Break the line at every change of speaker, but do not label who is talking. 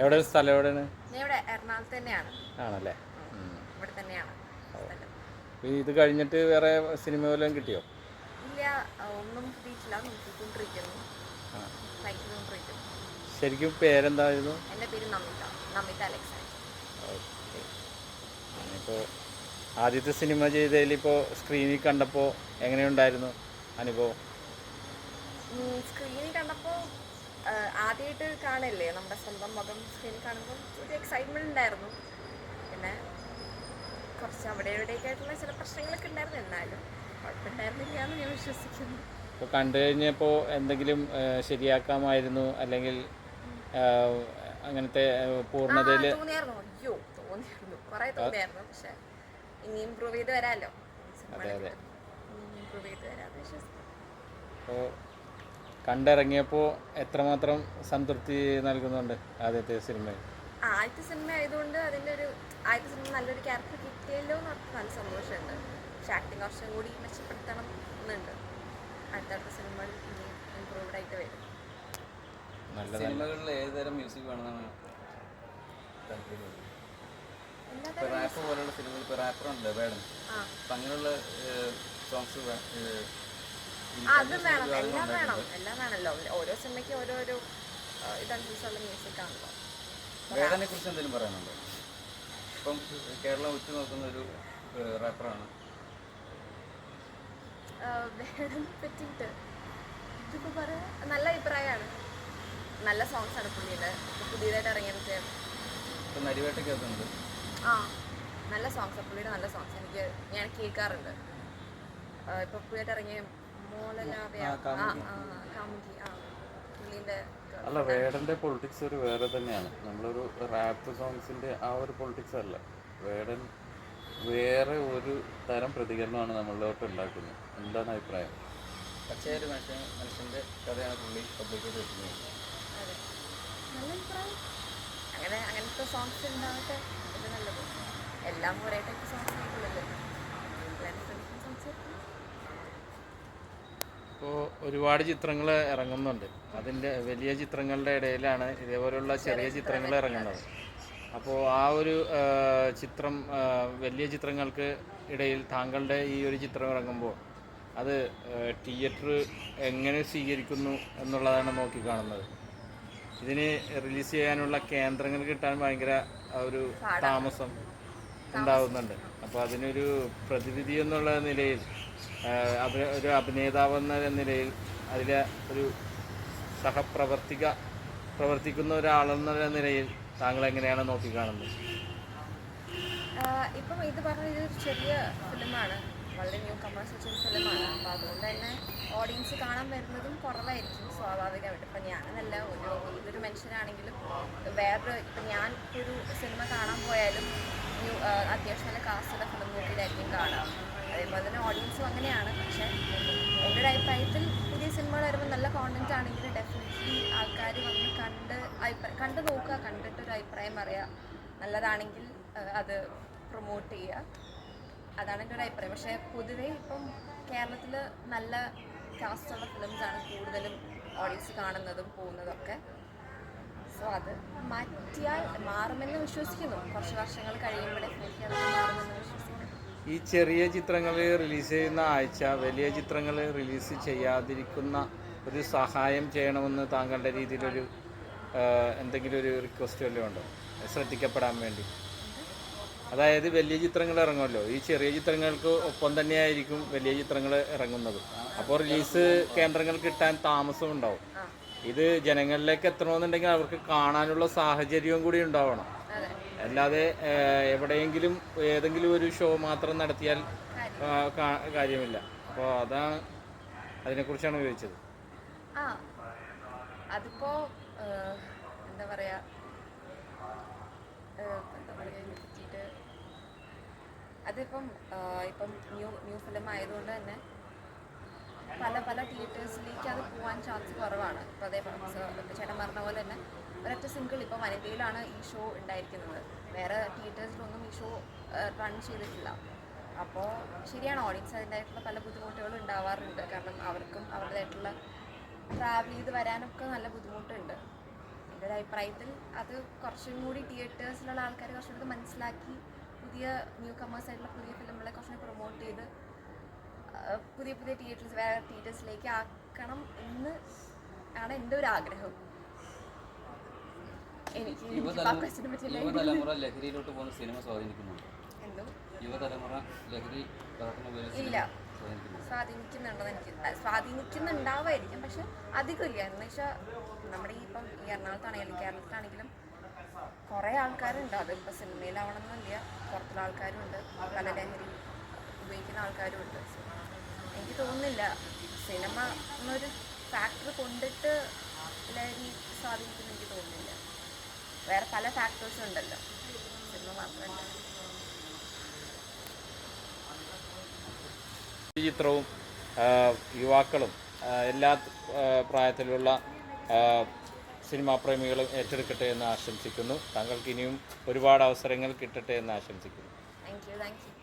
എവിടെ സ്ഥലം എവിടെയാണ്?
ഇവിടെ എറണാകുളത്ത് തന്നെയാണ്.
ആണല്ലേ?
ഇവിടെ തന്നെയാണ്
ഇത് കഴിഞ്ഞിട്ട് വേറെ സിനിമ വല്ലതും കിട്ടിയോ?
ഇല്ല ഒന്നും കിട്ടിയിട്ടില്ല. നോക്കിക്കൊണ്ടിരിക്കുന്നു.
ശരിക്കും പേരെന്തായിരുന്നു?
എന്റെ പേര് നമിത. Namitha Alexander
okay. ഇപ്പോൾ ആദ്യത്തെ സിനിമ ചെയ്തതിൽ ഇപ്പോ സ്ക്രീനിൽ കണ്ടപ്പോൾ എങ്ങനെയുണ്ടായിരുന്നു അനുഭവം?
സ്ക്രീനിൽ കണ്ടപ്പോൾ ആദ്യമായിട്ട് കാണല്ലേ നമ്മുടെ സ്വന്തം മുഖം സ്ക്രീനിൽ കാണുമ്പോൾ ഒരു എക്സൈറ്റ്മെന്റ് ഉണ്ടായിരുന്നു. പിന്നെ കുറച്ച് അവിടെ ഇവിടെയൊക്കെ ആയിട്ടുള്ള ചില പ്രശ്നങ്ങളൊക്കെ ഉണ്ടായിരുന്നു. എന്നാലും കുഴപ്പമുണ്ടായിരുന്നില്ല എന്ന് ഞാൻ വിശ്വസിക്കുന്നു.
ഇപ്പോൾ കണ്ടു കഴിഞ്ഞപ്പോൾ എന്തെങ്കിലും ശരിയാക്കാമായിരുന്നു അല്ലെങ്കിൽ അങ്ങനത്തെ
പൂർണതയിൽ തോന്നിയായിരുന്നു. അയ്യോ തോന്നിയായിരുന്നു. കുറേ തോന്നിയായിരുന്നു. പക്ഷെ ഇനി ഇമ്പ്രൂവ് ചെയ്ത് വരാമല്ലോ
അതെ, അതെ.
ഇമ്പ്രൂവ് ചെയ്ത് വരാമെന്ന് വിശ്വസിക്കുന്നു.
കണ്ടിറങ്ങിയപ്പോൾ എത്രമാത്രം സംതൃപ്തി നൽകുന്നുണ്ട് ആദ്യത്തെ സിനിമയിൽ?
ആദ്യത്തെ സിനിമ ആയതുകൊണ്ട് അതിന്റെ ഒരു ആദ്യത്തെ സിനിമ നല്ലൊരു ക്യാരക്ടർ കിട്ടിയല്ലോ എന്ന് നല്ല സന്തോഷമുണ്ട്. പക്ഷെ ആക്ടിങ് കുറച്ചും കൂടി മെച്ചപ്പെടുത്തണം എന്നുണ്ട്. അടുത്തടുത്ത സിനിമകൾ ഇനി ഇമ്പ്രൂവ്ഡ് ആയിട്ട് വരും.
സിനിമകളിൽ ഏതുതരം മ്യൂസിക് വേണമെന്നാണ് ഇപ്പോൾ റാപ്പ് പോലുള്ള സിനിമകൾ ഇപ്പോൾ റാപ്പറുണ്ട് വേടൻ അപ്പം അങ്ങനെയുള്ള സോങ്സ്
അതും വേണം. എല്ലാം വേണം. എല്ലാം വേണമല്ലോ ഓരോ സിനിമയ്ക്ക് ഓരോരോ ഇതനുസരിച്ചുള്ള മ്യൂസിക് ആണല്ലോ.
വേടനെ കുറിച്ച് എന്തെങ്കിലും പറയാനുണ്ടോ? ഇപ്പം കേരളം ഉറ്റുനോക്കുന്ന ഒരു റാപ്പറാണ്
വേടനെ പറ്റിയിട്ട് ഇതിപ്പോൾ പറയാം? നല്ല അഭിപ്രായമാണ്. നല്ല സോങ്സ് ആണ് പുള്ളിയുടെ. പുതിയതായിട്ട് ഇറങ്ങിയത്
നരിവേട്ടയ്ക്കകത്തുണ്ട്
ആ നല്ല സോങ്സ് പുള്ളിയുടെ നല്ല സോങ്സ് എനിക്ക് ഞാൻ കേൾക്കാറുണ്ട്. ആ, ഇപ്പൊ പുള്ളിയായിട്ട് ഇറങ്ങിയ
അല്ല വേടന്റെ പൊളിറ്റിക്സ് ഒരു വേറെ തന്നെയാണ്. നമ്മളൊരു റാപ്പ് സോങ്സിന്റെ ആ ഒരു പൊളിറ്റിക്സ് അല്ല. വേടൻ വേറെ ഒരു തരം പ്രതികരണമാണ് നമ്മളിലോട്ട് ഉണ്ടാക്കുന്നത്. എന്താണ് അഭിപ്രായം?
ഒരു മനുഷ്യൻ കഥയാണ് പുള്ളി വെക്കുന്നത്.
അങ്ങനെ അങ്ങനത്തെ സോങ്സ് ഉണ്ടാവട്ടെ. അത് നല്ലത്. എല്ലാം ഒരേ ടൈപ്പ് സോങ്സ് ആയിട്ടുള്ളല്ലോ സോങ്സ്
ഇപ്പോൾ ഒരുപാട് ചിത്രങ്ങൾ ഇറങ്ങുന്നുണ്ട്. അതിന്റെ വലിയ ചിത്രങ്ങളുടെ ഇടയിലാണ് ഇതേപോലെയുള്ള ചെറിയ ചിത്രങ്ങൾ ഇറങ്ങുന്നത്. അപ്പോൾ ആ ഒരു ചിത്രം വലിയ ചിത്രങ്ങൾക്ക് ഇടയിൽ താങ്കളുടെ ഈ ഒരു ചിത്രം ഇറങ്ങുമ്പോൾ അത് തിയേറ്റർ എങ്ങനെ സ്വീകരിക്കുന്നു എന്നുള്ളതാണ് നോക്കി കാണുന്നത്. ഇതിന് റിലീസ് ചെയ്യാനുള്ള കേന്ദ്രങ്ങൾ കിട്ടാൻ ഭയങ്കര ഒരു താമസം. ഉണ്ടാവുന്നുണ്ട്. അപ്പോൾ അതിനൊരു പ്രതിവിധി എന്നുള്ള നിലയിൽ ഒരു അഭിനേതാവ് എന്ന നിലയിൽ അതിലെ ഒരു സഹപ്രവർത്തിക പ്രവർത്തിക്കുന്ന ഒരാളെന്ന നിലയിൽ താങ്കൾ എങ്ങനെയാണ് നോക്കിക്കാണുന്നത്
ഇപ്പം ഇത് പറഞ്ഞ ഇതൊരു ചെറിയ ഫിലിമാണ്. വളരെ ന്യൂ കമേഴ്സ് വെച്ചൊരു ഫിലിമാണ് അപ്പോൾ അതുകൊണ്ട് തന്നെ ഓഡിയൻസ് കാണാൻ വരുന്നതും കുറവായിരിക്കും സ്വാഭാവികമായിട്ട്. ഇപ്പം ഞാനെന്നല്ല ഒരു ഏതൊരു മനുഷ്യനാണെങ്കിലും വേറൊരു ഇപ്പം ഞാൻ ഒരു സിനിമ കാണാൻ പോയാലും ന്യൂ അത്യാവശ്യം നല്ല കാസ്റ്റുള്ള ഫിലിം നോക്കിയിട്ടായിരിക്കും കാണാം അതേപോലെ തന്നെ ഓഡിയൻസും അങ്ങനെയാണ്. പക്ഷേ എന്റെ ഒരു അഭിപ്രായത്തിൽ പുതിയ സിനിമകൾ വരുമ്പോൾ നല്ല കോണ്ടന്റ് ആണെങ്കിൽ ഡെഫിനറ്റ്ലി ആൾക്കാർ വന്ന് കണ്ട് അഭിപ്രായം കണ്ട് നോക്കുക കണ്ടിട്ട് ഒരു അഭിപ്രായം പറയുക നല്ലതാണെങ്കിൽ അത് പ്രൊമോട്ട് ചെയ്യുക. അതാണ് എന്റെ ഒരു അഭിപ്രായം. പക്ഷേ പൊതുവേ ഇപ്പം കേരളത്തിൽ നല്ല കാസ്റ്റുള്ള ഫിലിംസാണ് കൂടുതലും ഓഡിയൻസ് കാണുന്നതും പോകുന്നതൊക്കെ. സോ അത് മാറ്റിയാൽ മാറുമെന്ന് വിശ്വസിക്കുന്നു. കുറച്ച് വർഷങ്ങൾ വിശ്വസിക്കുന്നു.
ഈ ചെറിയ ചിത്രങ്ങൾ റിലീസ് ചെയ്യുന്ന ആഴ്ച വലിയ ചിത്രങ്ങൾ റിലീസ് ചെയ്യാതിരിക്കുന്ന ഒരു സഹായം ചെയ്യണമെന്ന് താങ്കളുടെ രീതിയിലൊരു എന്തെങ്കിലും ഒരു റിക്വസ്റ്റ് വല്ലതും ഉണ്ടോ? ശ്രദ്ധിക്കപ്പെടാൻ വേണ്ടി. അതായത് വലിയ ചിത്രങ്ങൾ ഇറങ്ങുമല്ലോ. ഈ ചെറിയ ചിത്രങ്ങൾക്ക് ഒപ്പം തന്നെയായിരിക്കും വലിയ ചിത്രങ്ങൾ ഇറങ്ങുന്നത്. അപ്പോൾ റിലീസ് കേന്ദ്രങ്ങൾ കിട്ടാൻ താമസം ഉണ്ടാവും. ഇത് ജനങ്ങളിലേക്ക് എത്തണമെന്നുണ്ടെങ്കിൽ അവർക്ക് കാണാനുള്ള സാഹചര്യവും കൂടി ഉണ്ടാവണം. അല്ലാതെ എവിടെയെങ്കിലും ഏതെങ്കിലും ഒരു ഷോ മാത്രം നടത്തിയാൽ കാര്യമില്ല. അപ്പോൾ അതാണ് അതിനെക്കുറിച്ചാണ് ചോദിച്ചത്.
അതിപ്പോ എന്താ പറയാ എന്താ പറയാ അതിപ്പം ഇപ്പം ന്യൂ ന്യൂ ഫിലിം ആയതുകൊണ്ട് തന്നെ പല പല തിയേറ്റേഴ്സിലേക്ക് അത് പോകാൻ ചാൻസ് കുറവാണ്. ഇപ്പോൾ അതേ ചേട്ടൻ പറഞ്ഞ പോലെ തന്നെ ഒരൊറ്റ സിംഗിൾ ഇപ്പോൾ വനിതയിലാണ് ഈ ഷോ ഉണ്ടായിരിക്കുന്നത്. വേറെ തിയേറ്റേഴ്സിലൊന്നും ഈ ഷോ റൺ ചെയ്തിട്ടില്ല. അപ്പോൾ ശരിയാണ് ഓഡിയൻസ് അതിന്റെതായിട്ടുള്ള പല ബുദ്ധിമുട്ടുകളും ഉണ്ടാവാറുണ്ട്. കാരണം അവർക്കും അവരുടേതായിട്ടുള്ള ട്രാവൽ ചെയ്ത് വരാനൊക്കെ നല്ല ബുദ്ധിമുട്ടുണ്ട്. എന്റെ ഒരു അഭിപ്രായത്തിൽ അത് കുറച്ചും കൂടി തിയേറ്റേഴ്സിലുള്ള ആൾക്കാർ കുറച്ചും കൂടി മനസ്സിലാക്കി പുതിയ ന്യൂ കമേഴ്സ് ആയിട്ടുള്ള പുതിയ ഫിലിമുകളെ കുറച്ചും കൂടി പ്രൊമോട്ട് ചെയ്ത് പുതിയ പുതിയ തിയേറ്റേഴ്സ് വേറെ തിയേറ്റേഴ്സിലേക്ക് ആക്കണം എന്ന് ആണ് എന്റെ ഒരു ആഗ്രഹം. എനിക്ക്
യുവതലമുറ ലഹരിയിലോട്ട് പോകുന്ന സിനിമ സ്വാധീനിക്കുന്നുണ്ട്? യുവതലമുറ ലഹരി
ഇല്ല. സ്വാധീനിക്കുന്നുണ്ടോ? എനിക്ക് ആ, സ്വാധീനിക്കുന്നുണ്ടാവായിരിക്കും. പക്ഷെ അധികമില്ല. എന്ന് വെച്ചാൽ നമ്മുടെ ഈ ഇപ്പം ഈ എറണാകുളത്താണെങ്കിലും കേരളത്തിലാണെങ്കിലും കുറേ ആൾക്കാരുണ്ട്. അത് ഇപ്പം സിനിമയിലാവണമെന്നില്ല പുറത്തുള്ള ആൾക്കാരുണ്ട്. പല ലഹരി ഉപയോഗിക്കുന്ന ആൾക്കാരും ഉണ്ട് എനിക്ക് തോന്നുന്നില്ല. സിനിമ എന്നൊരു ഫാക്ടർ കൊണ്ടിട്ട് ലഹരി സ്വാധീനിക്കുന്ന എനിക്ക് തോന്നുന്നില്ല. വേറെ പല ഫാക്ടേഴ്സും ഉണ്ടല്ലോ. സിനിമ മാത്രമല്ല.
ചിത്രവും യുവാക്കളും എല്ലാ പ്രായത്തിലുള്ള സിനിമാ പ്രേമികൾ ഏറ്റെടുക്കട്ടെ എന്ന് ആശംസിക്കുന്നു. താങ്കൾക്ക് ഇനിയും ഒരുപാട് അവസരങ്ങൾ കിട്ടട്ടെ എന്ന് ആശംസിക്കുന്നു.
Thank you thank you